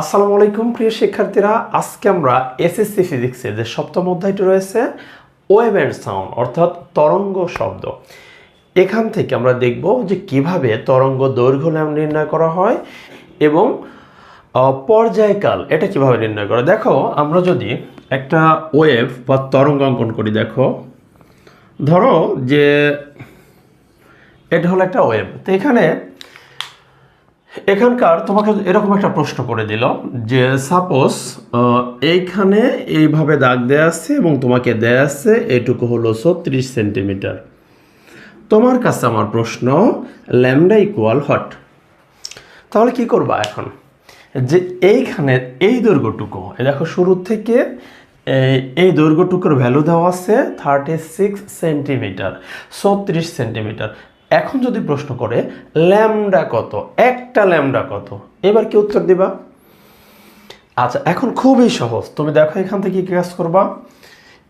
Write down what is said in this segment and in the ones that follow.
আসসালামু আলাইকুম, প্রিয় শিক্ষার্থীরা। আজকে আমরা এসএসসি ফিজিক্সের যে সপ্তম অধ্যায়টি রয়েছে ওয়েভ অ্যান্ড সাউন্ড, অর্থাৎ তরঙ্গ শব্দ। এখান থেকে আমরা দেখব যে কীভাবে তরঙ্গ দৈর্ঘ্য নির্ণয় করা হয় এবং পর্যায়কাল এটা কীভাবে নির্ণয় করা দেখো, আমরা যদি একটা ওয়েভ বা তরঙ্গ অঙ্কন করি, দেখো, ধরো যে এটা হলো একটা ওয়েভ তো এখানে এখানকার তোমাকে এরকম একটা প্রশ্ন করে দিল যে সাপোজ এইখানে এইভাবে দাগ দেয়া আছে এবং তোমাকে দেয়া আছে এটুকু হলো ছত্রিশ সেন্টিমিটার। তোমার কাছে আমার প্রশ্ন ল্যামডা ইকুয়াল হট তাহলে কি করবা এখন? যে এইখানে এই দৈর্ঘ্যটুকু দেখো শুরু থেকে এই এই দৈর্ঘ্যটুকুর ভ্যালু দেওয়া আছে থার্টি সিক্স সেন্টিমিটার, ছত্রিশ সেন্টিমিটার। এখন যদি প্রশ্ন করে, ল্যামডা কত? একটা ল্যামডা কত? এবার কি উত্তর দিবা? আচ্ছা এখন খুবই সহজ। তুমি দেখো এখান থেকে কি কাজ করবা?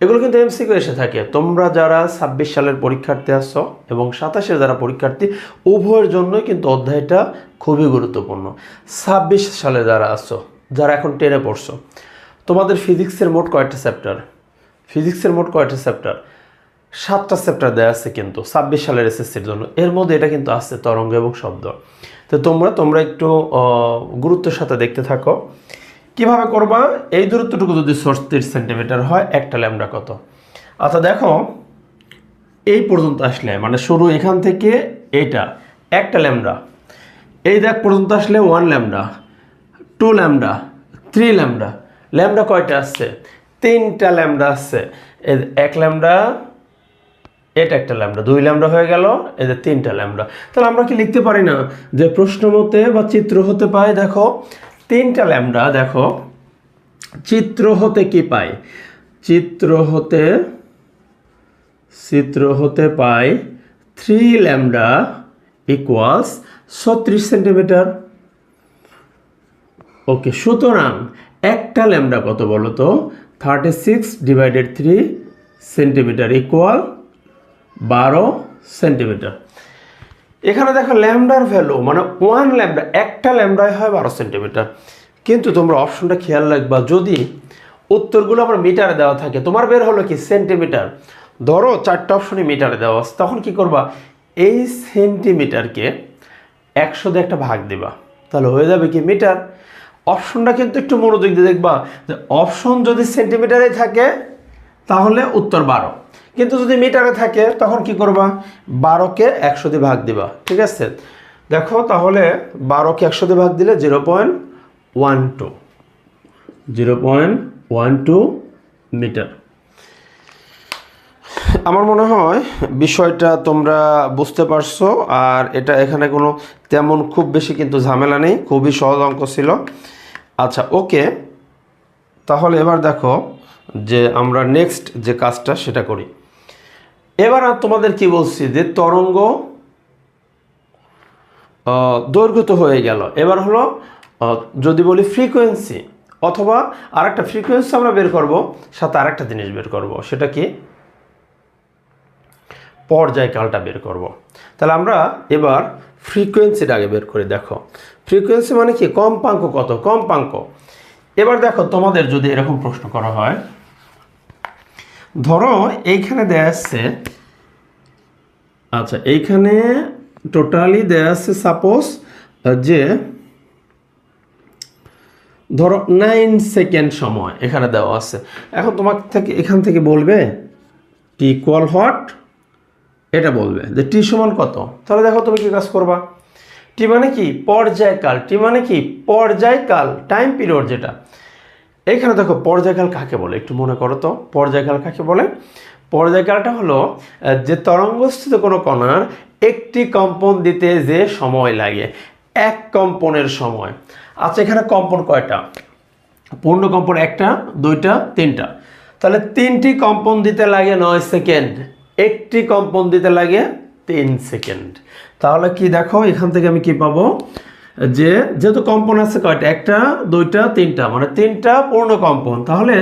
এগুলো কিন্তু এমসিকিউ এসে থাকে। তোমরা যারা ছাব্বিশ সালের পরীক্ষার্থী আসছো এবং সাতাশের যারা পরীক্ষার্থী, উভয়ের জন্যই কিন্তু অধ্যায়টা খুবই গুরুত্বপূর্ণ। ছাব্বিশ সালে যারা আসছো যারা এখন টেনে পড়ছো, তোমাদের ফিজিক্সের মোট কয়টা চ্যাপ্টার? ফিজিক্সের মোট কয়টা চ্যাপ্টার? সাতটা চ্যাপ্টার দেওয়া আছে কিন্তু, ছাব্বিশ সালের এসএসসির জন্য। এর মধ্যে এটা কিন্তু আছে, তরঙ্গ এবং শব্দ। তো তোমরা তোমরা একটু গুরুত্বের সাথে দেখতে থাকো। কীভাবে করবা? এই দূরত্বটুকু যদি ছত্রিশ সেন্টিমিটার হয়, একটা ল্যামডা কত? আচ্ছা দেখো, এই পর্যন্ত আসলে মানে শুরু এখান থেকে এটা একটা ল্যামডা। এই দেখ পর্যন্ত আসলে one lambda two lambda three lambda. Lambda কয়টা আসছে তিনটা ল্যামডা আসছে এক ল্যামডা এটা একটা ল্যামডা, দুই ল্যামডা হয়ে গেল যে তিনটা ল্যামডা। তাহলে আমরা কি লিখতে পারি না যে প্রশ্ন মতে বা চিত্র হতে পায়? দেখো, তিনটা ল্যামডা, দেখো, চিত্র হতে কি পাই চিত্র হতে চিত্র হতে পাই থ্রি ল্যামডা ইকুয়ালস ছত্রিশ সেন্টিমিটার। ওকে, সুতরাং একটা ল্যামডা কত বলো তো thirty six divided three centimetre equal বারো সেন্টিমিটার। এখানে দেখো ল্যামডার ভ্যালু মানে ওয়ান ল্যামডা, একটা ল্যামডায় হয় বারো সেন্টিমিটার। কিন্তু তোমরা অপশনটা খেয়াল রাখবা, যদি উত্তরগুলো আমার মিটারে দেওয়া থাকে, তোমার বের হলো কি সেন্টিমিটার। ধরো চারটা অপশনই মিটারে দেওয়া আছে, তখন কি করবা? এই সেন্টিমিটারকে একশো দিয়ে একটা ভাগ দিবা। তাহলে হয়ে যাবে কি মিটার? অপশনটা কিন্তু একটু মনোযোগ দিয়ে দেখবা, যে অপশন যদি সেন্টিমিটারে থাকে, তাহলে উত্তর বারো। কিন্তু যদি মিটারে থাকে, তখন কি করবা? বারোকে একশো দিয়ে ভাগ দিবা। ঠিক আছে? দেখো, তাহলে বারোকে একশো দিয়ে ভাগ দিলে zero point one two. Zero point one two metre. আমার মনে হয় বিষয়টা তোমরা বুঝতে পারছ, আর এটা এখানে কোনো তেমন খুব বেশি কিন্তু ঝামেলা নেই, খুবই সহজ অঙ্ক ছিল। আচ্ছা ওকে। তাহলে এবার দেখো যে আমরা নেক্সট যে কাজটা সেটা করি। এবার তোমাদের কি বলছি? যে তরঙ্গ দৈর্ঘ্য হয়ে গেল। এবার হলো যদি বলি ফ্রিকোয়েন্সি অথবা আরেকটা ফ্রিকোয়েন্সি আমরা বের করব, সাথে আরেকটা জিনিস বের করব। সেটা কি? পর্যায়কালটা বের করব। তাহলে আমরা এবার ফ্রিকোয়েন্সিটা আগে বের করে, দেখো। ফ্রিকোয়েন্সি মানে কি? কম্পাঙ্ক কত? কম্পাঙ্ক। এবার দেখো, তোমাদের যদি এরকম প্রশ্ন করা হয় ধরো এইখানে দেয়া আছে আচ্ছা এইখানে টোটালি দেয়া আছে সাপোজ যে, ধরো নাইন সেকেন্ড সময় এখানে দেওয়া আছে। এখন তোমার থেকে, এখান থেকে বলবে টি ইকুয়াল হট এটা বলবে যে টি সমান কত? তাহলে দেখো তুমি কি কাজ করবা? টি মানে কি? পর্যায়কাল। টি মানে কি? পর্যায়কাল টাইম পিরিয়ড যেটা। এইখানে দেখো পর্যায়কাল কাকে বলে? একটু মনে করো তো, পর্যায়কাল কাকে বলে? পর্যায়কালটা হলো যে তরঙ্গস্থিত কোনো কণার একটি কম্পন দিতে যে সময় লাগে, এক কম্পনের সময়। আচ্ছা এখানে কম্পন কয়টা? পূর্ণ কম্পন একটা, দুইটা, তিনটা। তাহলে তিনটি কম্পন দিতে লাগে নয় সেকেন্ড। একটি কম্পন দিতে লাগে তিন সেকেন্ড। তাহলে কি দেখো, এখান থেকে আমি কি পাবো? যে যেহেতু কম্পন আছে কয়টা? একটা, দুইটা, তিনটা মানে তিনটা পূর্ণ কম্পন। তাহলে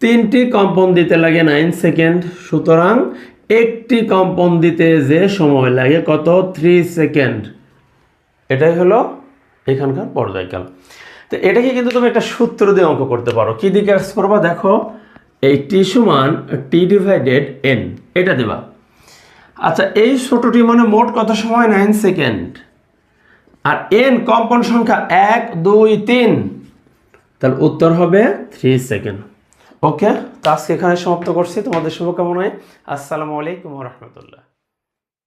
তিনটি কম্পন দিতে লাগে নাইন সেকেন্ড সুতরাং একটি কম্পন দিতে যে সময় লাগে কত? থ্রি সেকেন্ড এটাই হলো এখানকার পর্যায়কাল। তো এটাকে কিন্তু তুমি একটা সূত্র দিয়ে অঙ্ক করতে পারো। কি দিকে কাজ করবা? দেখো এই টি সমান টি ডিভাইডেড এন এটা দেবা। আচ্ছা এই ছোটটি মানে মোট কত সময়? নাইন সেকেন্ড আর এন কম্পন সংখ্যা এক, দুই, তিন। তাহলে উত্তর হবে থ্রি সেকেন্ড ওকে তো আজকে এখানে সমাপ্ত করছি। তোমাদের শুভকামনায়। আসসালামু আলাইকুম রহমতুল্লাহ।